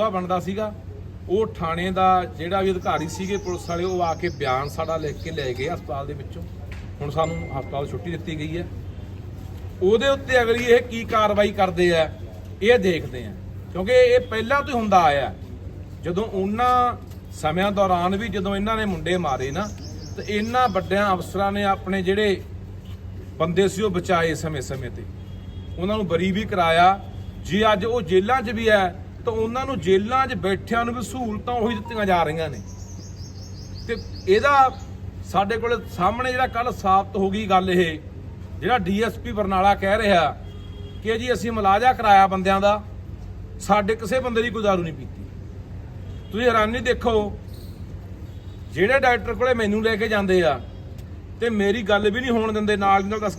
ਦਾ ਬਣਦਾ ਸੀਗਾ, ਉਹ ਥਾਣੇ ਦਾ ਜਿਹੜਾ ਵੀ ਅਧਿਕਾਰੀ ਸੀਗੇ ਪੁਲਿਸ ਵਾਲੇ, ਉਹ ਆ ਕੇ ਬਿਆਨ ਸਾਡਾ ਲਿਖ ਕੇ ਲੈ ਗਏ ਹਸਪਤਾਲ ਦੇ ਵਿੱਚੋਂ। ਹੁਣ ਸਾਨੂੰ ਹਸਪਤਾਲ ਛੁੱਟੀ ਦਿੱਤੀ ਗਈ ਹੈ। ਉਹਦੇ ਉੱਤੇ ਅਗਲੀ ਇਹ ਕੀ ਕਾਰਵਾਈ ਕਰਦੇ ਆ, ਇਹ ਦੇਖਦੇ ਆ। ਕਿਉਂਕਿ ਇਹ ਪਹਿਲਾਂ ਤੋਂ ਹੁੰਦਾ ਆਇਆ। ਜਦੋਂ ਉਹਨਾਂ ਸਮਿਆਂ ਦੌਰਾਨ ਵੀ ਜਦੋਂ ਇਹਨਾਂ ਨੇ ਮੁੰਡੇ ਮਾਰੇ ਨਾ, ਤੇ ਇਹਨਾਂ ਵੱਡਿਆਂ ਅਫਸਰਾਂ ਨੇ ਆਪਣੇ ਜਿਹੜੇ ਬੰਦੇ ਸੀ, ਉਹ ਬਚਾਏ ਸਮੇਂ-ਸਮੇਂ ਤੇ। ਉਹਨਾਂ ਨੂੰ ਬਰੀ ਵੀ ਕਰਾਇਆ। ਜੇ ਅੱਜ ਉਹ ਜੇਲ੍ਹਾਂ 'ਚ ਵੀ ਹੈ ਤਾਂ ਉਹਨਾਂ ਨੂੰ ਜੇਲ੍ਹਾਂ 'ਚ ਬੈਠਿਆਂ ਨੂੰ ਵੀ ਸਹੂਲਤਾਂ ਉਹੀ ਦਿੱਤੀਆਂ ਜਾ ਰਹੀਆਂ ਨੇ। ਤੇ ਇਹਦਾ ਸਾਡੇ ਕੋਲ ਸਾਹਮਣੇ ਜਿਹੜਾ ਕੱਲ ਸਾਬਤ ਹੋ ਗਈ ਗੱਲ ਇਹ, ਜਿਹੜਾ ਡੀਐਸਪੀ ਬਰਨਾਲਾ ਕਹਿ ਰਿਹਾ ਕਿ ਜੀ ਅਸੀਂ ਮਲਾਜਾ ਕਰਾਇਆ ਬੰਦਿਆਂ ਦਾ, ਸਾਡੇ ਕਿਸੇ ਬੰਦੇ ਦੀ ਕੋਈ ਦਾਰੂ ਨਹੀਂ ਪੀਤੀ। ਤੁਸੀਂ ਹੈਰਾਨੀ ਦੇਖੋ, ਜਿਹੜੇ ਡਾਕਟਰ ਕੋਲੇ ਮੈਨੂੰ ਲੈ ਕੇ ਜਾਂਦੇ ਆ, ਤੇ ਮੇਰੀ ਗੱਲ ਵੀ ਨਹੀਂ ਹੋਣ ਦਿੰਦੇ, ਨਾਲ ਦੀ ਨਾਲ ਦੱਸ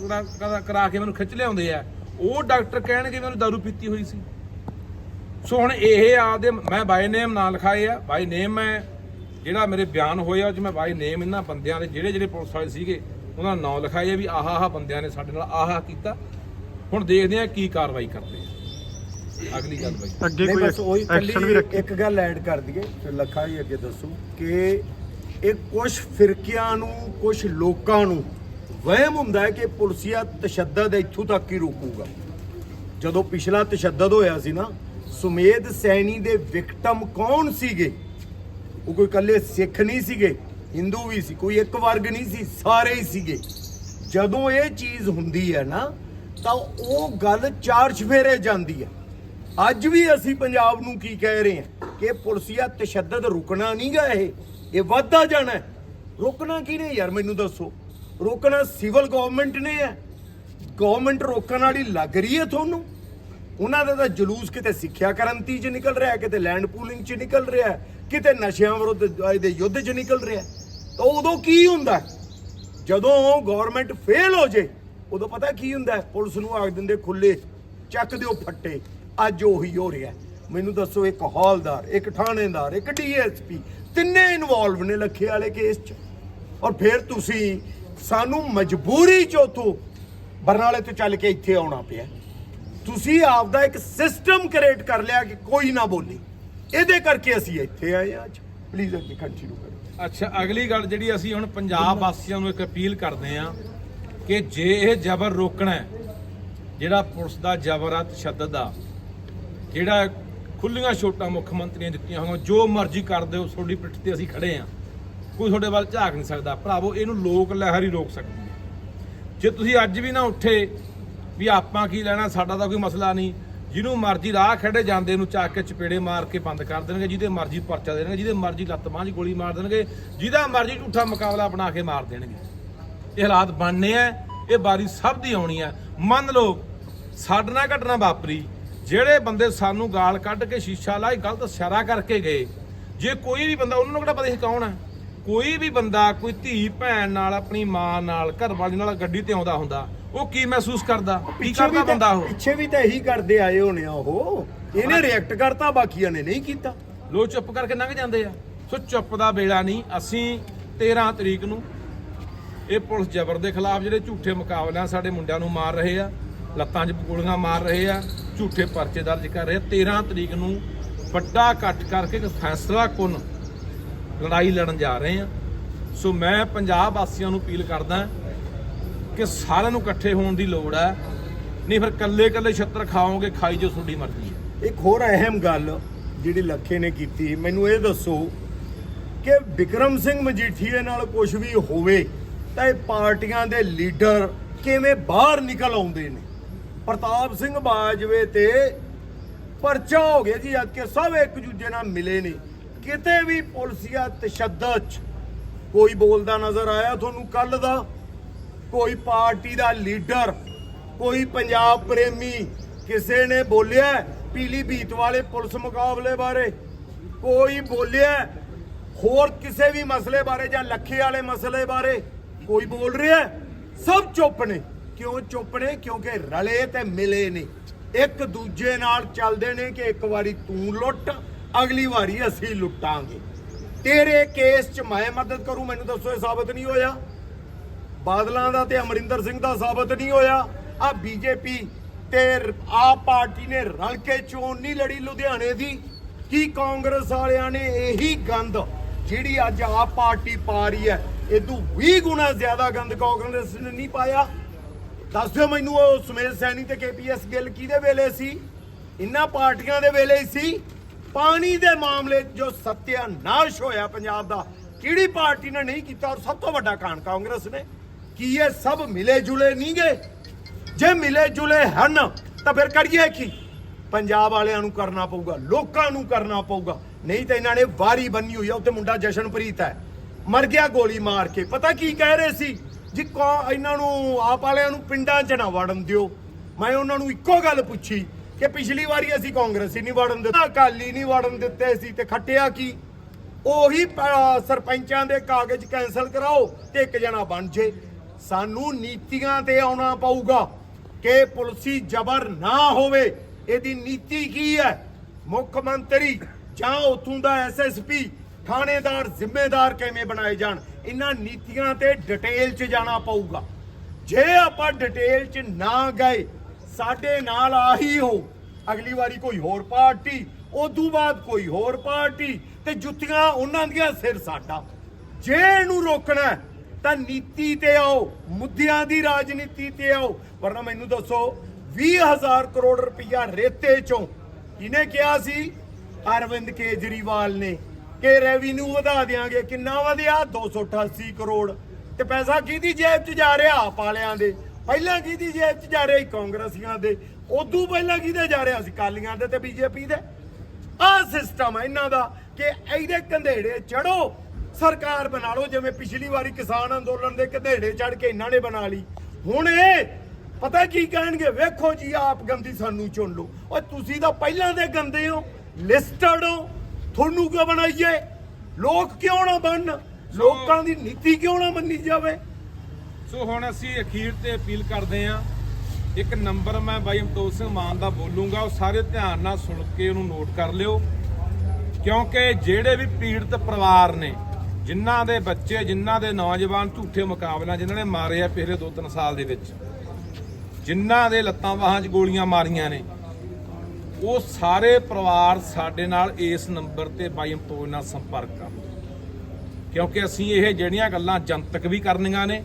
ਕਰਾ ਕੇ ਮੈਨੂੰ ਖਿੱਚ ਲਿਆਉਂਦੇ ਆ, ਉਹ ਡਾਕਟਰ ਕਹਿਣਗੇ ਮੈਨੂੰ ਦਾਰੂ ਪੀਤੀ ਹੋਈ ਸੀ। ਸੋ ਹੁਣ ਇਹ ਆਪਦੇ ਮੈਂ ਬਾਈ ਨੇਮ ਨਾਂ ਲਿਖਾਏ ਆ ਬਾਈ ਨੇਮ ਮੈਂ ਜਿਹੜਾ ਮੇਰੇ ਬਿਆਨ ਹੋਏ ਆ ਉਹ 'ਚ ਮੈਂ ਬਾਈ ਨੇਮ ਇਹਨਾਂ ਬੰਦਿਆਂ ਦੇ ਜਿਹੜੇ ਜਿਹੜੇ ਪੁਲਿਸ ਵਾਲੇ ਸੀਗੇ ਉਹਨਾਂ ਦਾ ਨਾਂ ਲਿਖਾਏ ਆ ਵੀ ਆਹ ਆਹ ਬੰਦਿਆਂ ਨੇ ਸਾਡੇ ਨਾਲ ਆਹ ਆਹ ਕੀਤਾ। ਹੁਣ ਦੇਖਦੇ ਆ ਕੀ ਕਾਰਵਾਈ ਕਰਦੇ ਆ। ਅਗਲੀ ਗੱਲ ਬਾਈ। ਅੱਗੇ ਨਹੀਂ ਕੋਈ ਬਸ ਉਹੀ ਐਕਸ਼ਨ ਵੀ ਰੱਖੇ। ਇੱਕ ਗੱਲ ਐਡ ਕਰ ਦਈਏ ਫਿਰ ਲੱਖਾ ਹੀ ਅੱਗੇ ਦੱਸੂ ਕਿ ਇਹ ਕੁਝ ਫਿਰਕਿਆਂ ਨੂੰ ਕੁਝ ਲੋਕਾਂ ਨੂੰ ਵਹਿਮ ਹੁੰਦਾ ਹੈ ਕਿ ਪੁਲਸੀਆ ਤਸ਼ੱਦਦ ਇੱਥੋਂ ਤੱਕ ਹੀ ਰੋਕੂਗਾ। ਜਦੋਂ ਪਿਛਲਾ ਤਸ਼ੱਦਦ ਹੋਇਆ ਸੀ ਨਾ ਸੁਮੇਧ ਸੈਣੀ ਦੇ ਵਿਕਟਮ ਕੌਣ ਸੀਗੇ? ਉਹ ਕੋਈ ਇਕੱਲੇ ਸਿੱਖ ਨਹੀਂ ਸੀਗੇ, ਹਿੰਦੂ ਵੀ ਸੀ, ਕੋਈ ਇੱਕ ਵਰਗ ਨਹੀਂ ਸੀ, ਸਾਰੇ ਹੀ ਸੀਗੇ। ਜਦੋਂ ਇਹ ਚੀਜ਼ ਹੁੰਦੀ ਹੈ ਨਾ, ਤਾਂ ਉਹ ਗੱਲ ਚਾਰ ਛਫੇਰੇ ਜਾਂਦੀ ਹੈ। ਅੱਜ ਵੀ ਅਸੀਂ ਪੰਜਾਬ ਨੂੰ ਕੀ ਕਹਿ ਰਹੇ ਹਾਂ ਕਿ ਪੁਲਸੀਆ ਤਸ਼ੱਦਦ ਰੁਕਣਾ ਨਹੀਂਗਾ ਇਹ ਇਹ ਵੱਧਦਾ ਜਾਣਾ ਹੈ। ਰੋਕਣਾ ਕਿਹਨੇ ਯਾਰ ਮੈਨੂੰ ਦੱਸੋ? ਰੋਕਣਾ ਸਿਵਲ ਗਵਰਨਮੈਂਟ ਨੇ ਹੈ। ਗਵਰਨਮੈਂਟ ਰੋਕਣ ਵਾਲੀ ਲੱਗ ਰਹੀ ਹੈ ਤੁਹਾਨੂੰ? ਉਹਨਾਂ ਦਾ ਤਾਂ ਜਲੂਸ ਕਿਤੇ ਸਿੱਖਿਆ ਕ੍ਰਾਂਤੀ 'ਚ ਨਿਕਲ ਰਿਹਾ, ਕਿਤੇ ਲੈਂਡ ਪੂਲਿੰਗ 'ਚ ਨਿਕਲ ਰਿਹਾ, ਕਿਤੇ ਨਸ਼ਿਆਂ ਵਿਰੁੱਧ ਇਹਦੇ ਯੁੱਧ 'ਚ ਨਿਕਲ ਰਿਹਾ। ਤਾਂ ਉਦੋਂ ਕੀ ਹੁੰਦਾ? ਜਦੋਂ ਗਵਰਨਮੈਂਟ ਫੇਲ ਹੋ ਜੇ, ਉਦੋਂ ਪਤਾ ਕੀ ਹੁੰਦਾ? ਪੁਲਿਸ ਨੂੰ ਆਖ ਦਿੰਦੇ ਖੁੱਲੇ ਚੱਕ ਦਿਓ ਫੱਟੇ, ਅੱਜ ਉਹੀ ਹੋ ਰਿਹਾ। ਮੈਨੂੰ ਦੱਸੋ, ਇੱਕ ਹੌਲਦਾਰ, ਇੱਕ ਥਾਣੇਦਾਰ, ਇੱਕ ਡੀਐਸਪੀ ਤਿੰਨੇ ਇਨਵੋਲਵ ਨੇ ਲੱਖੇ ਵਾਲੇ ਕੇਸ 'ਚ। ਔਰ ਫਿਰ ਤੁਸੀਂ ਸਾਨੂੰ ਮਜਬੂਰੀ 'ਚ ਉੱਥੋਂ ਬਰਨਾਲੇ ਤੋਂ ਚੱਲ ਕੇ ਇੱਥੇ ਆਉਣਾ ਪਿਆ। ਤੁਸੀਂ ਆਪਦਾ ਇੱਕ ਸਿਸਟਮ ਕ੍ਰੀਏਟ ਕਰ ਲਿਆ ਕਿ ਕੋਈ ਨਾ ਬੋਲੇ। ਇਹਦੇ ਕਰਕੇ ਅਸੀਂ ਇੱਥੇ ਆਏ ਹਾਂ ਅੱਜ। ਪਲੀਜ਼ ਅੱਗੇ ਕੰਟੀਨਿਊ ਕਰੋ। ਅੱਛਾ, ਅਗਲੀ ਗੱਲ ਜਿਹੜੀ ਅਸੀਂ ਹੁਣ ਪੰਜਾਬ ਵਾਸੀਆਂ ਨੂੰ ਇੱਕ ਅਪੀਲ ਕਰਦੇ ਆ ਕਿ ਜੇ ਇਹ ਜ਼ਬਰ ਰੋਕਣਾ ਹੈ, ਜਿਹੜਾ ਪੁਲਿਸ ਦਾ ਜ਼ਬਰ ਆ, ਤਸ਼ੱਦਦ ਆ, ਜਿਹੜਾ ਖੁੱਲੀਆਂ ਛੋਟਾਂ ਮੁੱਖ ਮੰਤਰੀ ਨੇ ਦਿੱਤੀਆਂ ਹੋਈਆਂ, ਜੋ ਮਰਜ਼ੀ ਕਰ ਦਿਓ, ਤੁਹਾਡੀ ਪਿੱਠ ਤੇ ਅਸੀਂ ਖੜੇ ਆ ਕੋਈ ਤੁਹਾਡੇ ਵੱਲ ਝਾਕ ਨਹੀਂ ਸਕਦਾ। ਭਰਾਵੋ, ਇਹਨੂੰ ਲੋਕ ਲਹਿਰ ਹੀ ਰੋਕ ਸਕਦੀ ਹੈ। ਜੇ ਤੁਸੀਂ ਅੱਜ ਵੀ ਨਾ ਉੱਠੇ ਵੀ ਆਪਾਂ ਕੀ ਲੈਣਾ, ਸਾਡਾ ਤਾਂ ਕੋਈ ਮਸਲਾ ਨਹੀਂ। ਜਿਹਨੂੰ ਮਰਜ਼ੀ ਰਾਹ ਖੜੇ ਜਾਂਦੇ ਨੂੰ ਚੱਕ ਕੇ ਚਪੇੜੇ ਮਾਰ ਕੇ ਬੰਦ ਕਰ ਦੇਣਗੇ, ਜਿਹਦੇ ਮਰਜ਼ੀ ਪਰਚਾ ਦੇਣਗੇ, ਜਿਹਦੇ ਮਰਜ਼ੀ ਲੱਤ ਬਾਂਹ 'ਚ ਗੋਲੀ ਮਾਰ ਦੇਣਗੇ, ਜਿਹਦਾ ਮਰਜ਼ੀ ਝੂਠਾ ਮੁਕਾਬਲਾ ਬਣਾ ਕੇ ਮਾਰ ਦੇਣਗੇ। ਇਹ ਹਾਲਾਤ ਬਣਨੇ ਆ, ਇਹ ਬਾਰੀ ਸਭ ਦੀ ਆਉਣੀ ਆ। ਮੰਨ ਲਓ, ਸਾਡੇ ਨਾਲ ਘਟਨਾ ਵਾਪਰੀ, ਜਿਹੜੇ ਬੰਦੇ ਸਾਨੂੰ ਗਾਲ ਕੱਢ ਕੇ ਸ਼ੀਸ਼ਾ ਲਾਈ ਗਲਤ ਇਸ਼ਾਰਾ ਕਰਕੇ ਗਏ, ਜੇ ਕੋਈ ਵੀ ਬੰਦਾ, ਉਹਨਾਂ ਨੂੰ ਕਿਹੜਾ ਪਤਾ ਸੀ ਕੌਣ ਹੈ ਕੋਈ ਵੀ ਬੰਦਾ, ਕੋਈ ਧੀ, ਭੈਣ ਨਾਲ, ਆਪਣੀ ਮਾਂ ਨਾਲ ਘਰ ਵਾਲੀ ਨਾਲ ਗੱਡੀ ਤੇ ਆਉਂਦਾ ਹੁੰਦਾ ਉਹ ਕੀ ਮਹਿਸੂਸ ਕਰਦਾ? ਕੀ ਕਰਦਾ ਤਾਂ- ਬੰਦਾ ਉਹ? ਪਿੱਛੇ ਵੀ ਤਾਂ ਇਹੀ ਕਰਦੇ ਆਏ ਹੋਣੇ ਆ ਉਹ। ਇਹਨੇ ਰਿਐਕਟ ਕਰਤਾ ਬਾਕੀਆਂ ਨੇ ਨਹੀਂ ਕੀਤਾ। ਲੋਕ ਚੁੱਪ ਕਰਕੇ ਲੰਘ ਜਾਂਦੇ ਆ। ਸੋ ਚੁੱਪ ਦਾ ਵੇਲਾ ਨਹੀਂ। ਅਸੀਂ 13 ਤਰੀਕ ਨੂੰ ਇਹ ਪੁਲਿਸ ਜ਼ਬਰ ਦੇ ਖਿਲਾਫ ਜਿਹੜੇ ਝੂਠੇ ਮੁਕਾਬਲਿਆਂ ਸਾਡੇ ਮੁੰਡਿਆਂ ਨੂੰ ਮਾਰ ਰਹੇ ਆ ਲੱਤਾਂ 'ਚ ਗੋਲੀਆਂ ਮਾਰ ਰਹੇ ਆ ਝੂਠੇ ਪਰਚੇ ਦਰਜ ਕਰ ਰਹੇ ਆ 13 ਤਰੀਕ ਨੂੰ ਵੱਡਾ ਇਕੱਠ ਕਰਕੇ ਇੱਕ ਫੈਸਲਾ ਕੁਨ ਲੜਾਈ ਲੜਨ ਜਾ ਰਹੇ ਆ। ਸੋ ਮੈਂ ਪੰਜਾਬ ਵਾਸੀਆਂ ਨੂੰ ਅਪੀਲ ਕਰਦਾ ਕਿ ਸਾਰਿਆਂ ਨੂੰ ਇਕੱਠੇ ਹੋਣ ਦੀ ਲੋੜ ਹੈ। ਨਹੀਂ ਫਿਰ ਕੱਲੇ ਕੱਲੇ ਛੱਤਰ ਖਾਓਗੇ, ਖਾਈ ਜੋ ਤੁਹਾਡੀ ਮਰਜ਼ੀ ਹੈ। ਇੱਕ ਹੋਰ ਅਹਿਮ ਗੱਲ ਜਿਹੜੀ ਲੱਖੇ ਨੇ ਕੀਤੀ, ਮੈਨੂੰ ਇਹ ਦੱਸੋ ਕਿ ਵਿਕਰਮ ਸਿੰਘ ਮਜੀਠੀਏ ਨਾਲ ਕੁਝ ਵੀ ਹੋਵੇ ਤਾਂ ਇਹ ਪਾਰਟੀਆਂ ਦੇ ਲੀਡਰ ਕਿਵੇਂ ਬਾਹਰ ਨਿਕਲ ਆਉਂਦੇ ਨੇ? ਪ੍ਰਤਾਪ ਸਿੰਘ ਬਾਜਵੇ ਤੇ ਪਰਚਾ ਹੋ ਗਿਆ ਜੀ ਅੱਜ ਕੇ ਸਭ ਇੱਕ ਦੂਜੇ ਨਾਲ ਮਿਲੇ ਨੇ। ਕਿਤੇ ਵੀ ਪੁਲਸੀਆ ਤਸ਼ੱਦਦ 'ਚ ਕੋਈ ਬੋਲਦਾ ਨਜ਼ਰ ਆਇਆ ਤੁਹਾਨੂੰ ਕੱਲ ਦਾ? ਕੋਈ ਪਾਰਟੀ ਦਾ ਲੀਡਰ, ਕੋਈ ਪੰਜਾਬ ਪ੍ਰੇਮੀ, ਕਿਸੇ ਨੇ ਬੋਲਿਆ ਪੀਲੀ ਭੀਤ ਵਾਲੇ ਪੁਲਿਸ ਮੁਕਾਬਲੇ ਬਾਰੇ? ਕੋਈ ਬੋਲਿਆ ਹੋਰ ਕਿਸੇ ਵੀ ਮਸਲੇ ਬਾਰੇ ਜਾਂ ਲੱਖੇ ਵਾਲੇ ਮਸਲੇ ਬਾਰੇ? ਕੋਈ ਬੋਲ ਰਿਹਾ? ਸਭ ਚੁੱਪ ਨੇ। ਕਿਉਂ ਚੁੱਪ ਨੇ? ਕਿਉਂਕਿ ਰਲੇ ਤੇ ਮਿਲੇ ਨੇ। ਇੱਕ ਦੂਜੇ ਨਾਲ ਚੱਲਦੇ ਨੇ ਕਿ ਇੱਕ ਵਾਰੀ ਤੂੰ ਲੁੱਟ, ਅਗਲੀ ਵਾਰੀ ਅਸੀਂ ਲੁੱਟਾਂਗੇ। ਤੇਰੇ ਕੇਸ 'ਚ ਮੈਂ ਮਦਦ ਕਰੂੰ, ਮੈਨੂੰ ਦੱਸੋ ਇਹ ਸਾਬਤ ਨਹੀਂ ਹੋਇਆ? ਬਾਦਲਾਂ ਦਾ ਤੇ ਅਮਰਿੰਦਰ ਸਿੰਘ ਦਾ ਸਾਬਤ ਨਹੀਂ ਹੋਇਆ। ਆ ਬੀਜੇਪੀ ਤੇ ਆਪ ਪਾਰਟੀ ਨੇ ਰਲ ਕੇ ਚੋਣ ਨਹੀਂ ਲੜੀ ਲੁਧਿਆਣੇ ਦੀ। ਕੀ ਕਾਂਗਰਸ ਵਾਲਿਆਂ ਨੇ ਇਹੀ ਗੰਦ ਜਿਹੜੀ ਅੱਜ ਆਪ ਪਾਰਟੀ ਪਾ ਰਹੀ ਹੈ ਇਦੋਂ 20 ਗੁਣਾ ਜ਼ਿਆਦਾ ਗੰਦ ਕਾਂਗਰਸ ਨੇ ਨਹੀਂ ਪਾਇਆ। ਦੱਸ ਦਿਓ ਮੈਨੂੰ ਉਹ ਸੁਮੇਧ ਸੈਣੀ ਤੇ ਕੇਪੀਐਸ ਗਿੱਲ ਕਿਹਦੇ ਵੇਲੇ ਸੀ? ਇਨ੍ਹਾਂ ਪਾਰਟੀਆਂ ਦੇ ਵੇਲੇ ਹੀ ਸੀ। ਪਾਣੀ ਦੇ ਮਾਮਲੇ 'ਚ ਜੋ ਸਤਿਆਨਾਸ਼ ਹੋਇਆ ਪੰਜਾਬ ਦਾ, ਕਿਹੜੀ ਪਾਰਟੀ ਨੇ ਨਹੀਂ ਕੀਤਾ ਔਰ ਸਭ ਤੋਂ ਵੱਡਾ ਕਾਰਨ ਕਾਂਗਰਸ ਨੇ? ਕੀ ਇਹ ਸਭ ਮਿਲੇ ਜੁਲੇ ਨਹੀਂ ਗਏ ਜੇ ਮਿਲੇ ਜੁਲੇ ਹਨ, ਤਾਂ ਫਿਰ ਕਰੀਏ ਕੀ? ਪੰਜਾਬ ਵਾਲਿਆਂ ਨੂੰ ਕਰਨਾ ਪਊਗਾ, ਲੋਕਾਂ ਨੂੰ ਕਰਨਾ ਪਊਗਾ। ਨਹੀਂ ਤਾਂ ਇਹਨਾਂ ਨੇ ਵਾਰੀ ਬੰਨੀ ਹੋਈ ਆ, ਉੱਥੇ ਮੁੰਡਾ ਜਸ਼ਨਪ੍ਰੀਤ ਹੈ। ਮਰ ਗਿਆ ਗੋਲੀ ਮਾਰ ਕੇ। ਪਤਾ ਕੀ ਕਹਿ ਰਹੇ ਸੀ? ਜੀ ਕੌ ਇਹਨਾਂ ਨੂੰ, ਆਪ ਵਾਲਿਆਂ ਨੂੰ ਪਿੰਡਾਂ 'ਚ ਨਾ ਵੜਨ ਦਿਓ। ਮੈਂ ਉਹਨਾਂ ਨੂੰ ਇੱਕੋ ਗੱਲ ਪੁੱਛੀ ਕਿ ਪਿਛਲੀ ਵਾਰੀ ਅਸੀਂ ਕਾਂਗਰਸੀ ਨਹੀਂ ਵੜਨ ਦਿੱਤਾ, ਅਕਾਲੀ ਨਹੀਂ ਵੜਨ ਦਿੱਤੇ ਸੀ ਤੇ ਖੱਟਿਆ ਕੀ? ਉਹੀ ਸਰਪੰਚਾਂ ਦੇ ਕਾਗਜ਼ ਕੈਨਸਲ ਕਰਾਓ ਤੇ ਇੱਕ ਜਣਾ ਬਣ ਜੇ। ਸਾਨੂੰ ਨੀਤੀਆਂ ਤੇ ਆਉਣਾ ਪਊਗਾ ਕਿ ਪੁਲਸੀ ਜ਼ਬਰ ਨਾ ਹੋਵੇ। ਇਹਦੀ ਨੀਤੀ ਕੀ ਹੈ? ਮੁੱਖ ਮੰਤਰੀ ਜਾਂ ਉਥੋਂ ਦਾ ਐਸਐਸਪੀ ਥਾਣੇਦਾਰ ਜ਼ਿੰਮੇਦਾਰ ਕਿਵੇਂ ਬਣਾਏ ਜਾਣ? ਇਹਨਾਂ ਨੀਤੀਆਂ ਤੇ ਡਿਟੇਲ 'ਚ ਜਾਣਾ ਪਊਗਾ। ਜੇ ਆਪਾਂ ਡਿਟੇਲ 'ਚ ਨਾ ਗਏ, ਸਾਡੇ ਨਾਲ ਆਹੀ ਹੋ। ਅਗਲੀ ਵਾਰੀ ਕੋਈ ਹੋਰ ਪਾਰਟੀ, ਉਦੋਂ ਬਾਅਦ ਕੋਈ ਹੋਰ ਪਾਰਟੀ ਤੇ ਜੁੱਤੀਆਂ ਉਹਨਾਂ ਦੀਆਂ ਸਿਰ ਸਾਡਾ। ਜੇ ਇਹਨੂੰ ਰੋਕਣਾ ਤਾਂ ਨੀਤੀ ਤੇ ਆਓ, ਮੁੱਦਿਆਂ ਦੀ ਰਾਜਨੀਤੀ ਤੇ ਆਓ। ਵਰਨਾ ਮੈਨੂੰ ਦੱਸੋ 20000 ਕਰੋੜ ਰੁਪਇਆ ਰੇਤੇ ਚੋਂ ਕਿਹਨੇ ਕਿਹਾ ਸੀ? ਅਰਵਿੰਦ ਕੇਜਰੀਵਾਲ ਨੇ। ਕਿ ਰੈਵਨਿਊ ਵਧਾ ਦਿਆਂਗੇ, ਕਿੰਨਾ ਵਧਿਆ? 288 ਕਰੋੜ। ਤੇ ਪੈਸਾ ਕਿਹਦੀ ਜੇਬ 'ਚ ਜਾ ਰਿਹਾ? ਆਪ ਵਾਲਿਆਂ ਦੇ। ਪਹਿਲਾਂ ਕਿਹਦੀ ਜੇਬ 'ਚ ਜਾ ਰਿਹਾ ਸੀ? ਕਾਂਗਰਸੀਆਂ ਦੇ। ਉਦੋਂ ਪਹਿਲਾਂ ਕਿਹਦੇ ਜਾ ਰਿਹਾ ਸੀ? ਕਾਲੀਆਂ ਦੇ ਤੇ ਬੀਜੇਪੀ ਦੇ। ਆਹ ਸਿਸਟਮ ਹੈ ਇਹਨਾਂ ਦਾ ਕਿ ਇਹਦੇ ਕੰਧੇੜੇ ਚੜੋ ਸਰਕਾਰ ਬਣਾ ਲਓ ਜਿਵੇਂ ਪਿਛਲੀ ਵਾਰੀ ਕਿਸਾਨ ਅੰਦੋਲਨ ਦੇ ਕੰਧੇੜੇ ਚੜ ਕੇ ਇਹਨਾਂ ਨੇ ਬਣਾ ਲਈ। ਹੁਣ ਇਹ ਪਤਾ ਕੀ ਕਹਿਣਗੇ? ਵੇਖੋ ਜੀ ਆਪ ਗੰਦੀ ਸਾਨੂੰ ਚੁਣ ਲਓ। ਓਏ ਤੁਸੀਂ ਤਾਂ ਪਹਿਲਾਂ ਦੇ ਗੰਦੇ ਹੋ ਲਿਸਟਡ ਹੋ। ਤੁਹਾਨੂੰ ਕਿਉਂ ਬਣਾਈਏ? ਲੋਕ ਕਿਉਂ ਨਾ ਬਣਨ? ਲੋਕਾਂ ਦੀ ਨੀਤੀ ਕਿਉਂ ਨਾ ਮੰਨੀ ਜਾਵੇ? ਸੋ ਹੁਣ ਅਸੀਂ ਅਖੀਰ ਤੇ ਅਪੀਲ ਕਰਦੇ ਹਾਂ। ਇੱਕ ਨੰਬਰ ਮੈਂ ਬਾਈ ਅਮਤੋਜ ਸਿੰਘ ਮਾਨ ਦਾ ਬੋਲੂੰਗਾ ਉਹ ਸਾਰੇ ਧਿਆਨ ਨਾਲ ਸੁਣ ਕੇ ਉਹਨੂੰ ਨੋਟ ਕਰ ਲਿਓ। ਕਿਉਂਕਿ ਜਿਹੜੇ ਵੀ ਪੀੜਤ ਪਰਿਵਾਰ ਨੇ ਜਿਨ੍ਹਾਂ ਦੇ ਬੱਚੇ, ਜਿਨ੍ਹਾਂ ਦੇ ਨੌਜਵਾਨ ਝੂਠੇ ਮੁਕਾਬਲਿਆਂ ਜਿਨ੍ਹਾਂ ਨੇ ਮਾਰੇ ਆ ਪਿਛਲੇ 2-3 ਸਾਲ ਦੇ ਵਿੱਚ। ਜਿਨ੍ਹਾਂ ਦੇ ਲੱਤਾਂ ਬਾਹਾਂ 'ਚ ਗੋਲੀਆਂ ਮਾਰੀਆਂ ਨੇ। ਉਹ ਸਾਰੇ ਪਰਿਵਾਰ ਸਾਡੇ ਨਾਲ ਇਸ ਨੰਬਰ ਤੇ ਬਾਈ ਅਮਤੋਜ ਨਾਲ ਸੰਪਰਕ ਕਰ ਕਿਉਂਕਿ ਅਸੀਂ ਇਹ ਜਿਹੜੀਆਂ ਗੱਲਾਂ ਜਨਤਕ ਵੀ ਕਰਨੀਆਂ ਨੇ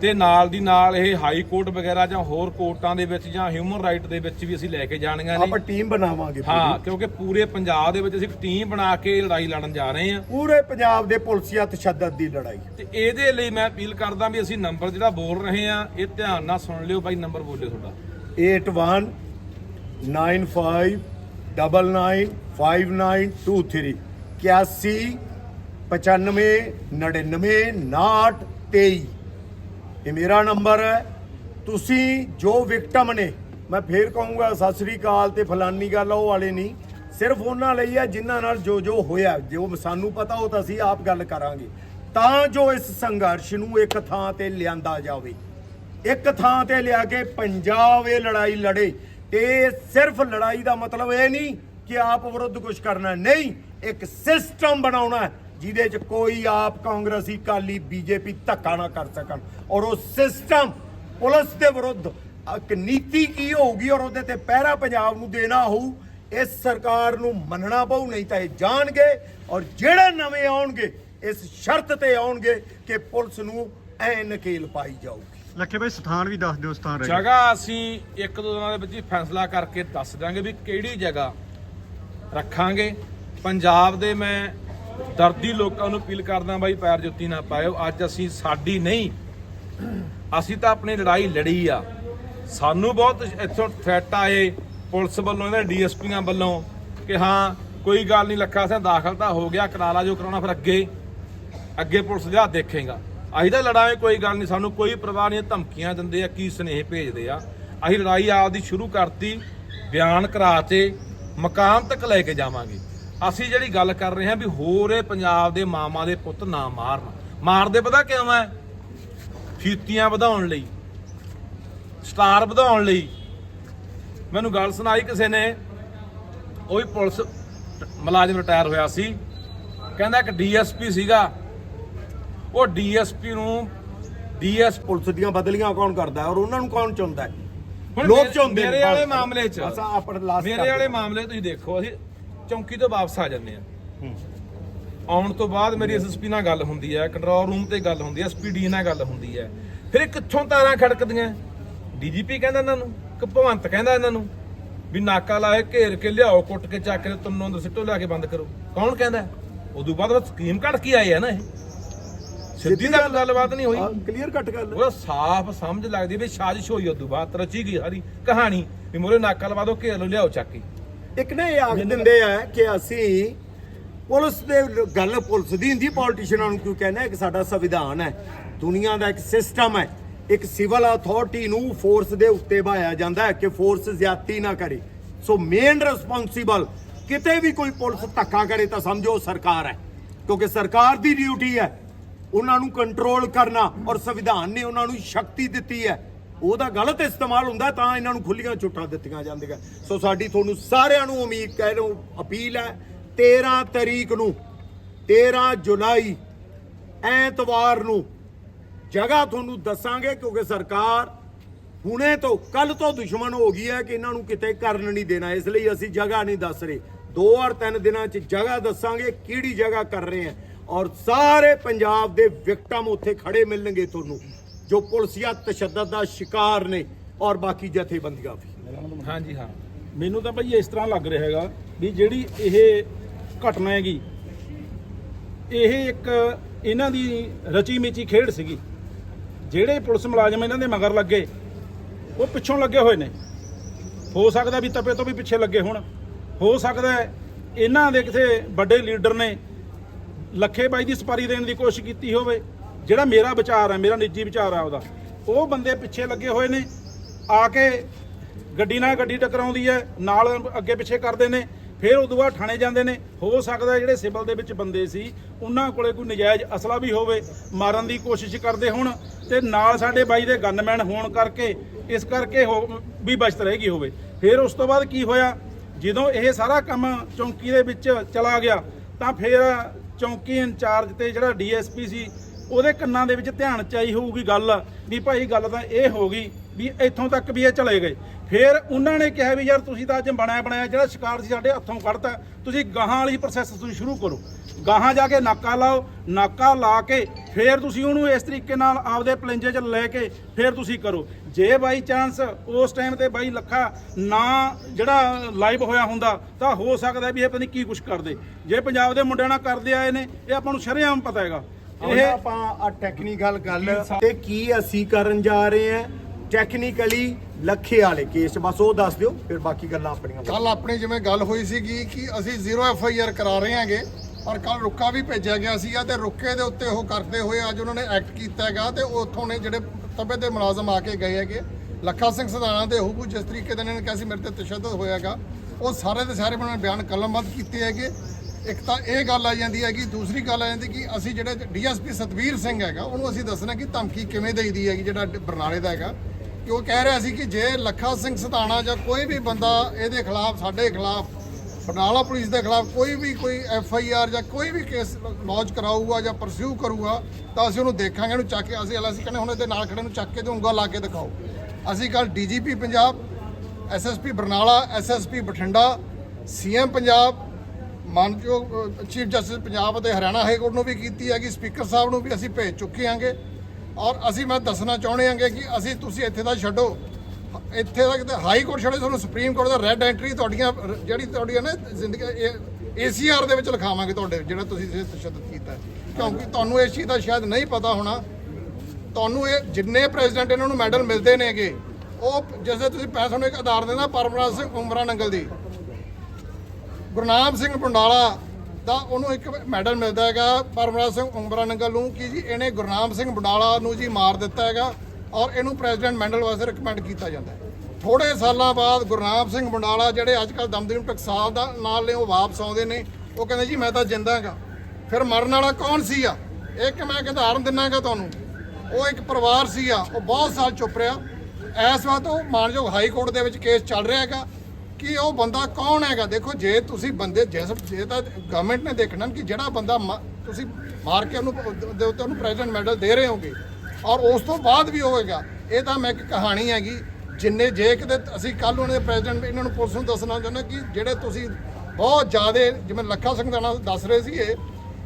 ਤੇ ਨਾਲ ਦੀ ਨਾਲ ਇਹ ਹਾਈ ਕੋਰਟ ਵਗੈਰਾ ਜਾਂ ਹੋਰ ਕੋਰਟਾਂ ਦੇ ਵਿੱਚ ਜਾਂ ਹਿਊਮਨ ਰਾਈਟ ਦੇ ਵਿੱਚ ਵੀ ਅਸੀਂ ਲੈ ਕੇ ਜਾਣੀਆਂ ਆਪਾਂ ਨੇ ਟੀਮ ਬਣਾਵਾਂਗੇ। ਹਾਂ ਕਿਉਂਕਿ ਪੂਰੇ ਪੰਜਾਬ ਦੇ ਵਿੱਚ ਅਸੀਂ ਇੱਕ ਟੀਮ ਬਣਾ ਕੇ ਲੜਾਈ ਲੜਨ ਜਾ ਰਹੇ ਹਾਂ। ਪੂਰੇ ਪੰਜਾਬ ਦੇ ਪੁਲਸੀਆ ਤਸ਼ੱਦਦ ਦੀ ਲੜਾਈ। ਤੇ ਇਹਦੇ ਲਈ ਮੈਂ ਅਪੀਲ ਕਰਦਾ ਵੀ ਅਸੀਂ ਨੰਬਰ ਜਿਹੜਾ ਬੋਲ ਰਹੇ ਹਾਂ ਇਹ ਧਿਆਨ ਨਾਲ ਸੁਣ ਲਿਓ ਬਾਈ ਨੰਬਰ ਬੋਲਿਓ ਤੁਹਾਡਾ। 81 95 995923 81 95 99 23 ਇਹ ਮੇਰਾ ਨੰਬਰ ਹੈ। ਤੁਸੀਂ ਜੋ ਵਿਕਟਮ ਨੇ, ਮੈਂ ਫੇਰ ਕਹੂੰਗਾ, ਸਤਿ ਸ੍ਰੀ ਅਕਾਲ ਤੇ ਫਲਾਨੀ ਗੱਲ ਉਹ ਵਾਲੇ ਨਹੀਂ। ਸਿਰਫ ਉਹਨਾਂ ਲਈ ਹੈ ਜਿਨ੍ਹਾਂ ਨਾਲ ਜੋ ਜੋ ਹੋਇਆ। ਜੋ ਸਾਨੂੰ ਪਤਾ, ਉਹ ਤਾਂ ਅਸੀਂ ਆਪ ਗੱਲ ਕਰਾਂਗੇ। ਤਾਂ ਜੋ ਇਸ ਸੰਘਰਸ਼ ਨੂੰ ਇੱਕ ਥਾਂ ਤੇ ਲਿਆਂਦਾ ਜਾਵੇ। ਇੱਕ ਥਾਂ ਤੇ ਲਿਆ ਕੇ ਪੰਜਾਬ ਇਹ ਲੜਾਈ ਲੜੇ। ਤੇ ਸਿਰਫ ਲੜਾਈ ਦਾ ਮਤਲਬ ਇਹ ਨਹੀਂ ਕਿ ਆਪ ਵਿਰੁੱਧ ਕੁਝ ਕਰਨਾ ਨਹੀਂ, ਇੱਕ ਸਿਸਟਮ ਬਣਾਉਣਾ ਜਿਹਦੇ 'ਚ ਕੋਈ ਆਪ ਕਾਂਗਰਸੀ ਕਾਲੀ ਬੀਜੇਪੀ ਧੱਕਾ ਨਾ ਕਰ ਸਕਣ। ਔਰ ਉਹ ਸਿਸਟਮ ਪੁਲਿਸ ਦੇ ਵਿਰੁੱਧ ਇੱਕ ਨੀਤੀ ਕੀ ਹੋਊਗੀ ਔਰ ਉਹਦੇ ਤੇ ਪਹਿਰਾ ਪੰਜਾਬ ਨੂੰ ਦੇਣਾ ਹੋਊ ਇਸ ਸਰਕਾਰ ਨੂੰ ਮੰਨਣਾ ਪਊ ਨਹੀਂ ਤਾਂ ਇਹ ਜਾਣਗੇ ਔਰ ਜਿਹੜੇ ਨਵੇਂ ਆਉਣਗੇ ਇਸ ਸ਼ਰਤ ਤੇ ਆਉਣਗੇ ਕਿ ਪੁਲਿਸ ਨੂੰ ਐ ਨਕੇਲ ਪਾਈ ਜਾਊਗੀ। ਲੱਖੇ ਭਾਈ ਸਥਾਨ ਵੀ ਦੱਸ ਦਿਓ ਸਥਾਨ ਰਹਿ ਜਗ੍ਹਾ ਅਸੀਂ ਇੱਕ ਦੋ ਦਿਨਾਂ ਦੇ ਵਿੱਚ ਹੀ ਫੈਸਲਾ ਕਰਕੇ ਦੱਸ ਦਾਂਗੇ ਵੀ ਕਿਹੜੀ ਜਗ੍ਹਾ ਰੱਖਾਂਗੇ। ਪੰਜਾਬ ਦੇ ਮੈਂ ਦਰਦੀ ਲੋਕਾਂ ਨੂੰ ਅਪੀਲ ਕਰਦਾ ਬਾਈ ਪੈਰ ਜੁੱਤੀ ਨਾ ਪਾਇਓ। ਅੱਜ ਅਸੀਂ ਸਾਡੀ ਨਹੀਂ, ਅਸੀਂ ਤਾਂ ਆਪਣੀ ਲੜਾਈ ਲੜੀ ਆ। ਸਾਨੂੰ ਬਹੁਤ ਇੱਥੋਂ ਥ੍ਰੈਟ ਆਏ ਪੁਲਿਸ ਵੱਲੋਂ, ਇਹਨਾਂ ਡੀਐਸਪੀਆਂ ਵੱਲੋਂ ਕਿ ਹਾਂ, ਕੋਈ ਗੱਲ ਨਹੀਂ, ਲੱਖਾ ਸਿੰਘ ਦਾਖਲ ਤਾਂ ਹੋ ਗਿਆ ਕਰਾਲਾ ਜੋ ਕਰਾਉਣਾ ਫਿਰ ਅੱਗੇ। ਅੱਗੇ ਪੁਲਿਸ ਜਾ ਦੇਖੇਗਾ। ਅਸੀਂ ਤਾਂ ਲੜਾਂਗੇ, ਕੋਈ ਗੱਲ ਨਹੀਂ, ਸਾਨੂੰ ਕੋਈ ਪਰਵਾਹ ਨਹੀਂ, ਧਮਕੀਆਂ ਦਿੰਦੇ ਆ, ਕੀ ਸਨੇਹ ਭੇਜਦੇ ਆ। ਅਸੀਂ ਲੜਾਈ ਆਪਦੀ ਸ਼ੁਰੂ ਕਰਤੀ, ਬਿਆਨ ਕਰਾਤੇ, ਮਕਾਮ ਤੱਕ ਲੈ ਕੇ ਜਾਵਾਂਗੇ। ਅਸੀਂ ਜਿਹੜੀ ਗੱਲ ਕਰ ਰਹੇ ਹਾਂ ਵੀ ਹੋਰ ਇਹ ਪੰਜਾਬ ਦੇ ਮਾਮਾ ਦੇ ਪੁੱਤ ਨਾ ਮਾਰਨ। ਮਾਰਦੇ ਪਤਾ ਕਿਉਂ ਹੈ ਫੀਤੀਆਂ ਵਧਾਉਣ ਲਈ। ਸਟਾਰ ਵਧਾਉਣ ਲਈ। ਮੈਨੂੰ ਗੱਲ ਸੁਣਾਈ ਕਿਸੇ ਨੇ? ਉਹ ਵੀ ਪੁਲਿਸ ਮੁਲਾਜ਼ਮ ਰਿਟਾਇਰ ਹੋਇਆ ਸੀ। ਕਹਿੰਦਾ ਇੱਕ ਡੀਐਸਪੀ ਸੀਗਾ। ਉਹ ਡੀਐਸਪੀ ਨੂੰ ਡੀਐਸ ਪੁਲਿਸ ਦੀਆਂ ਬਦਲੀਆਂ ਕੌਣ ਕਰਦਾ ਔਰ ਉਹਨਾਂ ਨੂੰ ਕੌਣ ਚੁਣਦਾ ਲੋਕ ਚੁਣਦੇ ਮੇਰੇ ਵਾਲੇ। ਮਾਮਲੇ 'ਚ ਬਸ ਆਪਣਾ ਲਾਸਟ ਮੇਰੇ ਵਾਲੇ ਮਾਮਲੇ ਤੁਸੀਂ ਦੇਖੋ ਅਸੀਂ ਚੌਂਕੀ ਤੋਂ ਵਾਪਸ ਆ ਜਾਂਦੇ ਆ। ਆਉਣ ਤੋਂ ਬਾਅਦ ਮੇਰੀ ਐਸਐਸਪੀ ਨਾਲ ਗੱਲ ਹੁੰਦੀ ਹੈ ਕੰਟਰੋਲ ਰੂਮ ਤੇ ਗੱਲ ਹੁੰਦੀ ਹੈ ਐਸਪੀਡੀ ਨਾਲ ਗੱਲ ਹੁੰਦੀ ਹੈ। ਫਿਰ ਕਿੱਥੋਂ ਤਾਰਾਂ ਖੜਕਦੀਆਂ? ਡੀਜੀਪੀ ਕਹਿੰਦਾ ਇਹਨਾਂ ਨੂੰ ਕਿ ਭਵੰਤ ਕਹਿੰਦਾ ਇਹਨਾਂ ਨੂੰ ਵੀ ਨਾਕਾ ਲਾਏ ਘੇਰ ਕੇ ਲਿਆਓ ਕੁੱਟ ਕੇ ਚੱਕ ਕੇ ਤੁੰਨੋਂ ਅੰਦਰ ਸਿੱਟੋ ਲਿਆ ਕੇ ਬੰਦ ਕਰੋ। ਕੌਣ ਕਹਿੰਦਾ? ਉਦੋਂ ਬਾਅਦ ਸਕੀਮ ਕੱਢ ਕੇ ਆਏ ਆ ਨਾ ਇਹ। ਸਿੱਧੀ ਤਾਂ ਗੱਲਬਾਤ ਨਹੀਂ ਹੋਈ। ਕਲੀਅਰ ਕੱਟ ਗੱਲ। ਉਹ ਸਾਫ਼ ਸਮਝ ਲੱਗਦੀ ਵੀ ਸਾਜ਼ਿਸ਼ ਹੋਈ ਉਦੋਂ ਬਾਅਦ ਰਚੀ ਗਈ ਸਾਰੀ ਕਹਾਣੀ ਵੀ ਮੋਰੇ ਨਾਕਾ ਲਵਾ ਦੋ ਘੇਰ ਲਓ ਲਿਆਓ ਚੱਕ ਕੇ। ਇੱਕ ਨਾ ਇਹ ਆਖ ਦਿੰਦੇ ਆ ਕਿ ਅਸੀਂ ਪੁਲਿਸ ਦੇ ਗੱਲ ਪੁਲਿਸ ਦੀ ਹੁੰਦੀ ਪੋਲੀਟੀਸ਼ੀਅਨਾਂ ਨੂੰ ਕਿਉਂ ਕਹਿੰਦੇ ਆ ਕਿ ਸਾਡਾ ਸੰਵਿਧਾਨ ਹੈ, ਦੁਨੀਆ ਦਾ ਇੱਕ ਸਿਸਟਮ ਹੈ, ਇੱਕ ਸਿਵਲ ਅਥਾਰਟੀ ਨੂੰ ਫੋਰਸ ਦੇ ਉੱਤੇ ਬਾਇਆ ਜਾਂਦਾ ਹੈ ਕਿ ਫੋਰਸ ਜ਼ਿਆਦਤੀ ਨਾ ਕਰੇ। ਸੋ ਮੇਨ ਰਿਸਪੌਂਸੀਬਲ ਕਿਤੇ ਵੀ ਕੋਈ ਪੁਲਿਸ ਧੱਕਾ ਕਰੇ ਤਾਂ ਸਮਝੋ ਸਰਕਾਰ ਹੈ, ਕਿਉਂਕਿ ਸਰਕਾਰ ਦੀ ਡਿਊਟੀ ਹੈ, ਉਹਨਾਂ ਨੂੰ ਕੰਟਰੋਲ ਕਰਨਾ ਔਰ ਸੰਵਿਧਾਨ ਨੇ ਉਹਨਾਂ ਨੂੰ ਸ਼ਕਤੀ ਦਿੱਤੀ ਹੈ। ਉਹਦਾ ਗਲਤ ਇਸਤੇਮਾਲ ਹੁੰਦਾ ਤਾਂ ਇਹਨਾਂ ਨੂੰ ਖੁੱਲੀਆਂ ਛੁੱਟਾਂ ਦਿੱਤੀਆਂ ਜਾਂਦੀਆਂ। ਸੋ ਸਾਡੀ ਤੁਹਾਨੂੰ ਸਾਰਿਆਂ ਨੂੰ ਉਮੀਦ, ਕਹਿ ਲਓ, ਅਪੀਲ ਹੈ 13 ਤਰੀਕ ਨੂੰ 13 ਜੁਲਾਈ, ਐਤਵਾਰ ਨੂੰ ਜਗ੍ਹਾ ਤੁਹਾਨੂੰ ਦੱਸਾਂਗੇ, ਕਿਉਂਕਿ ਸਰਕਾਰ ਹੁਣੇ ਤੋਂ ਕੱਲ ਤੋਂ ਦੁਸ਼ਮਣ ਹੋ ਗਈ ਹੈ ਕਿ ਇਹਨਾਂ ਨੂੰ ਕਿਤੇ ਕਰਨ ਨਹੀਂ ਦੇਣਾ। ਇਸ ਲਈ ਅਸੀਂ ਜਗ੍ਹਾ ਨਹੀਂ ਦੱਸ ਰਹੇ। ਦੋ ਔਰ ਤਿੰਨ ਦਿਨਾਂ 'ਚ ਜਗ੍ਹਾ ਦੱਸਾਂਗੇ, ਕਿਹੜੀ ਜਗ੍ਹਾ ਕਰ ਰਹੇ ਹਾਂ। ਔਰ ਸਾਰੇ ਪੰਜਾਬ ਦੇ ਵਿਕਟਮ ਉੱਥੇ ਖੜੇ ਮਿਲਣਗੇ ਤੁਹਾਨੂੰ। ਜੋ ਪੁਲਸੀਆ ਤਸ਼ੱਦਦ ਦਾ ਸ਼ਿਕਾਰ ਨੇ ਔਰ ਬਾਕੀ ਜਥੇਬੰਦੀਆਂ ਵੀ। ਹਾਂਜੀ, ਹਾਂ। ਮੈਨੂੰ ਤਾਂ ਭਾਈ ਇਸ ਤਰ੍ਹਾਂ ਲੱਗ ਰਿਹਾ ਹੈਗਾ ਵੀ ਜਿਹੜੀ ਇਹ ਘਟਨਾ ਹੈਗੀ, ਇਹ ਇੱਕ ਇਹਨਾਂ ਦੀ ਰਚੀ ਮਿਚੀ ਖੇਡ ਸੀਗੀ। ਜਿਹੜੇ ਪੁਲਿਸ ਮੁਲਾਜ਼ਮ ਇਹਨਾਂ ਦੇ ਮਗਰ ਲੱਗੇ, ਉਹ ਪਿੱਛੋਂ ਲੱਗੇ ਹੋਏ ਨੇ। ਹੋ ਸਕਦਾ ਵੀ ਤਪੇ ਤੋਂ ਵੀ ਪਿੱਛੇ ਲੱਗੇ ਹੋਣ। ਹੋ ਸਕਦਾ ਇਹਨਾਂ ਦੇ ਕਿਸੇ ਵੱਡੇ ਲੀਡਰ ਨੇ ਲੱਖੇ ਬਾਈ ਦੀ ਸਪਾਰੀ ਦੇਣ ਦੀ ਕੋਸ਼ਿਸ਼ ਕੀਤੀ ਹੋਵੇ। ਜਿਹੜਾ ਮੇਰਾ ਵਿਚਾਰ ਹੈ, ਮੇਰਾ ਨਿੱਜੀ ਵਿਚਾਰ ਹੈ ਉਹਦਾ। ਉਹ ਬੰਦੇ ਪਿੱਛੇ ਲੱਗੇ ਹੋਏ ਨੇ, ਆ ਕੇ ਗੱਡੀ ਨਾਲ ਗੱਡੀ ਟਕਰਾਉਂਦੀ ਹੈ, ਨਾਲ ਅੱਗੇ ਪਿੱਛੇ ਕਰਦੇ ਨੇ, ਫਿਰ ਉਦੋਂ ਬਾਅਦ ਥਾਣੇ ਜਾਂਦੇ ਨੇ। ਹੋ ਸਕਦਾ ਜਿਹੜੇ ਸਿਵਲ ਦੇ ਵਿੱਚ ਬੰਦੇ ਸੀ, ਉਹਨਾਂ ਕੋਲੇ ਕੋਈ ਨਜਾਇਜ਼ ਅਸਲਾ ਵੀ ਹੋਵੇ, ਮਾਰਨ ਦੀ ਕੋਸ਼ਿਸ਼ ਕਰਦੇ ਹੋਣ ਤੇ ਨਾਲ ਸਾਡੇ ਬਾਈ ਦੇ ਗਨਮੈਨ ਹੋਣ ਕਰਕੇ, ਇਸ ਕਰਕੇ ਹੋ- ਵੀ ਬਚਤ ਰਹੇਗੀ ਹੋਵੇ। ਫਿਰ ਉਸ ਤੋਂ ਬਾਅਦ ਕੀ ਹੋਇਆ, ਜਦੋਂ ਇਹ ਸਾਰਾ ਕੰਮ ਚੌਂਕੀ ਦੇ ਵਿੱਚ ਚਲਾ ਗਿਆ, ਤਾਂ ਫਿਰ ਚੌਂਕੀ ਇੰਚਾਰਜ ਤੇ ਜਿਹੜਾ ਡੀਐਸਪੀ ਸੀ ਉਹਦੇ ਕੰਨਾਂ ਦੇ ਵਿੱਚ ਧਿਆਨ ਚਾਈ ਹੋਊਗੀ ਗੱਲ ਵੀ ਭਾਈ ਗੱਲ ਤਾਂ ਇਹ ਹੋ ਗਈ ਵੀ ਇੱਥੋਂ ਤੱਕ ਵੀ ਇਹ ਚਲੇ ਗਏ। ਫਿਰ ਉਹਨਾਂ ਨੇ ਕਿਹਾ ਵੀ ਯਾਰ ਤੁਸੀਂ ਤਾਂ ਅੱਜ ਬਣਾਇਆ ਬਣਾਇਆ ਜਿਹੜਾ ਸ਼ਿਕਾਰ ਸੀ ਸਾਡੇ ਹੱਥੋਂ ਕੱਢਤਾ, ਤੁਸੀਂ ਗਾਹਾਂ ਵਾਲੀ ਪ੍ਰੋਸੈਸ ਤੁਸੀਂ ਸ਼ੁਰੂ ਕਰੋ। ਗਾਹਾਂ ਜਾ ਕੇ ਨਾਕਾ ਲਾਓ, ਨਾਕਾ ਲਾ ਕੇ ਫਿਰ ਤੁਸੀਂ ਉਹਨੂੰ ਇਸ ਤਰੀਕੇ ਨਾਲ ਆਪਦੇ ਪਲੰਜੇ 'ਚ ਲੈ ਕੇ ਫਿਰ ਤੁਸੀਂ ਕਰੋ। ਜੇ ਬਾਈ ਚਾਂਸ ਉਸ ਟਾਈਮ ਤੇ ਬਾਈ ਲੱਖਾ ਨਾ ਜਿਹੜਾ ਲਾਈਵ ਹੋਇਆ ਹੁੰਦਾ, ਤਾਂ ਹੋ ਸਕਦਾ ਵੀ ਇਹ ਪਤਾ ਨਹੀਂ ਕੀ ਕੁਝ ਕਰਦੇ। ਜੇ ਪੰਜਾਬ ਦੇ ਮੁੰਡਿਆਂ ਨਾਲ ਕਰਦੇ ਆਏ ਨੇ, ਇਹ ਆਪਾਂ ਨੂੰ ਸ਼ਰੇਆਮ ਪਤਾ ਹੈਗਾ। ਇਹ ਆਪਾਂ ਆ ਟੈਕਨੀਕਲ ਗੱਲ ਤੇ ਕੀ ਅਸੀਂ ਕਰਨ ਜਾ ਰਹੇ ਹਾਂ। ਟੈਕਨੀਕਲੀ ਲੱਖੇ ਵਾਲੇ ਕੇਸ ਬਸ ਉਹ ਦੱਸ ਦਿਓ ਫਿਰ ਬਾਕੀ ਗੱਲਾਂ ਆਪਣੀਆਂ। ਕੱਲ ਆਪਣੀ ਜਿਵੇਂ ਗੱਲ ਹੋਈ ਸੀਗੀ ਕਿ ਅਸੀਂ ਜ਼ੀਰੋ ਐਫ ਆਈ ਆਰ ਕਰਾ ਰਹੇ ਹਾਂਗੇ ਔਰ ਕੱਲ ਰੁੱਕਾ ਵੀ ਭੇਜਿਆ ਗਿਆ ਸੀਗਾ ਤੇ ਰੁੱਕੇ ਦੇ ਉੱਤੇ ਉਹ ਕਰਦੇ ਹੋਏ ਅੱਜ ਉਹਨਾਂ ਨੇ ਐਕਟ ਕੀਤਾ ਹੈਗਾ ਤੇ ਉੱਥੋਂ ਨੇ ਜਿਹੜੇ ਤਬੇ ਦੇ ਮੁਲਾਜ਼ਮ ਆ ਕੇ ਗਏ ਹੈਗੇ। ਲੱਖਾ ਸਿੰਘ ਸਦਾਣਾ ਦੇ ਹੁਕੂ ਜਿਸ ਤਰੀਕੇ ਦੇ ਇਹਨਾਂ ਨੇ ਕਿਹਾ ਸੀ ਮੇਰੇ ਤੇ ਤਸ਼ੱਦਦ ਹੋਇਆਗਾ ਉਹ ਸਾਰੇ ਦੇ ਸਾਰੇ ਉਹਨਾਂ ਨੇ ਬਿਆਨ ਕਲਮਬੱਧ ਕੀਤੇ ਹੈਗੇ। ਇੱਕ ਤਾਂ ਇਹ ਗੱਲ ਆ ਜਾਂਦੀ ਹੈ ਕਿ ਦੂਸਰੀ ਗੱਲ ਆ ਜਾਂਦੀ ਕਿ ਅਸੀਂ ਜਿਹੜੇ ਡੀਐਸਪੀ ਸਤਵੀਰ ਸਿੰਘ ਹੈਗਾ, ਉਹਨੂੰ ਅਸੀਂ ਦੱਸਣਾ ਕਿ ਧਮਕੀ ਕਿਵੇਂ ਦੇਈਦੀ ਹੈਗੀ ਜਿਹੜਾ ਬਰਨਾਲੇ ਦਾ ਹੈਗਾ। ਕਿ ਉਹ ਕਹਿ ਰਿਹਾ ਸੀ ਕਿ ਜੇ ਲੱਖਾ ਸਿੰਘ ਸਤਾਣਾ ਜਾਂ ਕੋਈ ਵੀ ਬੰਦਾ ਇਹਦੇ ਖਿਲਾਫ, ਸਾਡੇ ਖਿਲਾਫ, ਬਰਨਾਲਾ ਪੁਲਿਸ ਦੇ ਖਿਲਾਫ ਕੋਈ ਵੀ ਕੋਈ ਐਫ ਆਈ ਆਰ ਜਾਂ ਕੋਈ ਵੀ ਕੇਸ ਲੌਂਚ ਕਰਾਊਗਾ ਜਾਂ ਪਰਸਿਊ ਕਰੂਗਾ, ਤਾਂ ਅਸੀਂ ਉਹਨੂੰ ਦੇਖਾਂਗੇ, ਉਹਨੂੰ ਚੱਕ ਕੇ ਅਸੀਂ ਅਸੀਂ ਕਹਿੰਦੇ ਹੁਣ ਇਹਦੇ ਨਾਲ ਖੜੇ ਨੂੰ ਚੱਕ ਕੇ ਤੇ ਉਂਗਲ ਲਾ ਕੇ ਦਿਖਾਓ। ਅਸੀਂ ਕੱਲ DGP Punjab SSP Barnala SSP Bathinda CM Punjab ਮਾਨਯੋਗ ਚੀਫ ਜਸਟਿਸ ਪੰਜਾਬ ਅਤੇ ਹਰਿਆਣਾ ਹਾਈ ਕੋਰਟ ਨੂੰ ਵੀ ਕੀਤੀ ਹੈਗੀ ਸਪੀਕਰ ਸਾਹਿਬ ਨੂੰ ਵੀ ਅਸੀਂ ਭੇਜ ਚੁੱਕੇ ਹਾਂਗੇ। ਔਰ ਅਸੀਂ ਮੈਂ ਦੱਸਣਾ ਚਾਹੁੰਦੇ ਹਾਂਗੇ ਕਿ ਅਸੀਂ ਤੁਸੀਂ ਇੱਥੇ ਦਾ ਛੱਡੋ। ਇੱਥੇ ਤੱਕ ਤੇ ਹਾਈ ਕੋਰਟ ਛੱਡੋ, ਤੁਹਾਨੂੰ ਸੁਪਰੀਮ ਕੋਰਟ ਦਾ ਰੈੱਡ ਐਂਟਰੀ ਤੁਹਾਡੀਆਂ ਜਿਹੜੀ ਤੁਹਾਡੀਆਂ ਨਾ ਜ਼ਿੰਦਗੀ ਏਸੀਆਰ ਦੇ ਵਿੱਚ ਲਿਖਾਵਾਂਗੇ ਤੁਹਾਡੇ, ਜਿਹੜਾ ਤੁਸੀਂ ਇਹ ਤਸ਼ੱਦਦ ਕੀਤਾ ਕਿਉਂਕਿ ਤੁਹਾਨੂੰ ਇਸ ਚੀਜ਼ ਦਾ ਸ਼ਾਇਦ ਨਹੀਂ ਪਤਾ ਹੋਣਾ। ਤੁਹਾਨੂੰ ਇਹ ਜਿੰਨੇ ਪ੍ਰੈਜ਼ੀਡੈਂਟ ਇਹਨਾਂ ਨੂੰ ਮੈਡਲ ਮਿਲਦੇ ਨੇਗੇ, ਉਹ ਜਿਵੇਂ ਤੁਸੀਂ ਪੈਸਾ ਨੂੰ ਇੱਕ ਆਧਾਰ ਦਿੰਦਾ ਪਰਮਰਾਜ ਸਿੰਘ ਉਮਰਾ ਨੰਗਲ ਦੀ। ਗੁਰਨਾਮ ਸਿੰਘ ਬੰਡਾਲਾ ਦਾ ਉਹਨੂੰ ਇੱਕ ਮੈਡਲ ਮਿਲਦਾ ਹੈਗਾ। ਪਰਮਰਾਜ ਸਿੰਘ ਉਮਰਾ ਨੂੰ ਕਿ ਜੀ ਇਹਨੇ ਗੁਰਨਾਮ ਸਿੰਘ ਬੰਡਾਲਾ ਨੂੰ ਜੀ ਮਾਰ ਦਿੱਤਾ ਹੈਗਾ ਔਰ ਇਹਨੂੰ ਪ੍ਰੈਜ਼ੀਡੈਂਟ ਮੈਂਡਲ ਵਾਸਤੇ ਰਿਕਮੈਂਡ ਕੀਤਾ ਜਾਂਦਾ ਹੈ। ਥੋੜੇ ਸਾਲਾਂ ਬਾਅਦ ਗੁਰਨਾਮ ਸਿੰਘ ਬੰਡਾਲਾ ਜਿਹੜੇ ਅੱਜ ਕੱਲ੍ਹ ਦਮਦਮੀ ਟਕਸਾਲ ਦਾ ਨਾਲ ਨੇ, ਉਹ ਵਾਪਸ ਆਉਂਦੇ ਨੇ। ਉਹ ਕਹਿੰਦੇ ਜੀ ਮੈਂ ਤਾਂ ਜਿੰਦਾ ਹੈਗਾ। ਫਿਰ ਮਰਨ ਵਾਲਾ ਕੌਣ ਸੀਗਾ ਇੱਕ ਮੈਂ ਇੱਕ ਉਦਾਹਰਨ ਦਿੰਨਾਗਾ ਤੁਹਾਨੂੰ। ਉਹ ਇੱਕ ਪਰਿਵਾਰ ਸੀਗਾ ਉਹ ਬਹੁਤ ਸਾਲ ਚੁੱਪ ਰਿਹਾ। ਇਸ ਵਕਤ ਉਹ ਮਾਨਯੋਗ ਹਾਈ ਕੋਰਟ ਦੇ ਵਿੱਚ ਕੇਸ ਚੱਲ ਰਿਹਾ ਹੈਗਾ। ਕਿ ਉਹ ਬੰਦਾ ਕੌਣ ਹੈਗਾ? ਦੇਖੋ, ਜੇ ਤੁਸੀਂ ਬੰਦੇ ਜਿਸ ਜੇ ਤਾਂ ਗਵਰਨਮੈਂਟ ਨੇ ਦੇਖਣਾ ਕਿ ਜਿਹੜਾ ਬੰਦਾ ਮ- ਤੁਸੀਂ ਮਾਰ ਕੇ ਉਹਨੂੰ ਦੇ ਉੱਤੇ ਉਹਨੂੰ ਪ੍ਰੈਜ਼ੀਡੈਂਟ ਮੈਡਲ ਦੇ ਰਹੇ ਹੋਗੇ ਔਰ ਉਸ ਤੋਂ ਬਾਅਦ ਵੀ ਹੋਵੇਗਾ, ਇਹ ਤਾਂ ਮੈਂ ਇੱਕ ਕਹਾਣੀ ਹੈਗੀ। ਜਿੰਨੇ ਜੇ ਕਿਤੇ ਅਸੀਂ ਕੱਲ ਉਹਨਾਂ ਦੇ ਪ੍ਰੈਜ਼ੀਡੈਂਟ ਇਹਨਾਂ ਨੂੰ ਪੁਲਿਸ ਨੂੰ ਦੱਸਣਾ ਚਾਹੁੰਦਾ ਕਿ ਜਿਹੜੇ ਤੁਸੀਂ ਬਹੁਤ ਜ਼ਿਆਦਾ ਜਿਵੇਂ ਲੱਖਾ ਸਿੰਘ ਦਾ ਦੱਸ ਰਹੇ ਸੀਗੇ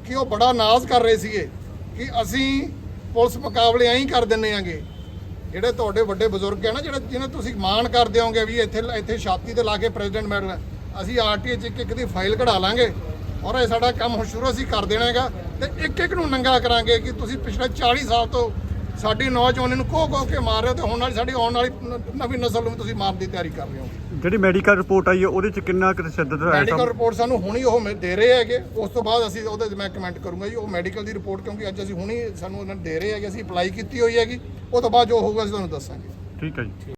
ਕਿ ਉਹ ਬੜਾ ਨਾਜ਼ ਕਰ ਰਹੇ ਸੀਗੇ ਕਿ ਅਸੀਂ ਪੁਲਿਸ ਮੁਕਾਬਲੇ ਐਂ ਹੀ ਕਰ ਦਿੰਨੇ ਆਂਗੇ ਜਿਹੜੇ ਤੁਹਾਡੇ ਵੱਡੇ ਬਜ਼ੁਰਗ ਹੈ ਨਾ, ਜਿਹੜੇ ਜਿਹਨਾਂ ਤੁਸੀਂ ਮਾਣ ਕਰਦੇ ਹੋਗੇ ਵੀ ਇੱਥੇ ਇੱਥੇ ਛਾਤੀ ਤੇ ਲਾ ਕੇ ਪ੍ਰੈਜ਼ੀਡੈਂਟ ਮੈਡਲ ਹੈ। ਅਸੀਂ ਆਰਟੀਏ ਚ ਇੱਕ ਇੱਕ ਦੀ ਫਾਈਲ ਕਢਾ ਲਾਂਗੇ ਔਰ ਇਹ ਸਾਡਾ ਕੰਮ ਹੁਣ ਸ਼ੁਰੂ ਅਸੀਂ ਕਰ ਦੇਣਾ ਹੈਗਾ ਤੇ ਇੱਕ ਇੱਕ ਨੂੰ ਨੰਗਾ ਕਰਾਂਗੇ ਕਿ ਤੁਸੀਂ ਪਿਛਲੇ 40 ਸਾਲ ਤੋਂ ਸਾਡੀ ਨੌਜਵਾਨੀ ਨੂੰ ਕੋਹ ਕੋਹ ਕੇ ਮਾਰ ਰਹੇ ਹੋ ਤੇ ਹੁਣ ਵਾਲੀ ਸਾਡੀ ਆਉਣ ਵਾਲੀ ਨਵੀਂ ਨਸਲ ਨੂੰ ਤੁਸੀਂ ਮਾਰਨ ਦੀ ਤਿਆਰੀ ਕਰ ਰਹੇ ਹੋ ਜਿਹੜੀ ਮੈਡੀਕਲ ਰਿਪੋਰਟ ਆਈ ਹੈ ਉਹਦੇ ਚ ਕਿੰਨਾ ਕੁ ਤਸ਼ੱਦਦ ਹੈ ਮੈਡੀਕਲ ਰਿਪੋਰਟ ਸਾਨੂੰ ਹੁਣੀ ਉਹ ਮ- ਦੇ ਰਹੇ ਹੈਗੇ। ਉਸ ਤੋਂ ਬਾਅਦ ਅਸੀਂ ਉਹਦੇ 'ਤੇ ਮੈਂ ਕਮੈਂਟ ਕਰੂੰਗਾ ਜੀ ਉਹ ਮੈਡੀਕਲ ਦੀ ਰਿਪੋਰਟ ਕਿਉਂਕਿ ਅੱਜ ਅਸੀਂ ਹੁਣੀ ਸਾਨੂੰ ਉਹਨਾਂ ਨੇ ਦੇ ਰਹੇ ਹੈਗੇ ਅਸੀਂ ਅਪਲਾਈ ਕੀਤੀ ਹੋਈ ਹੈਗੀ। ਉਹ ਤੋਂ ਬਾਅਦ ਜੋ ਹੋਊਗਾ ਅਸੀਂ ਤੁਹਾਨੂੰ ਦੱਸਾਂਗੇ। ਠੀਕ ਹੈ ਜੀ।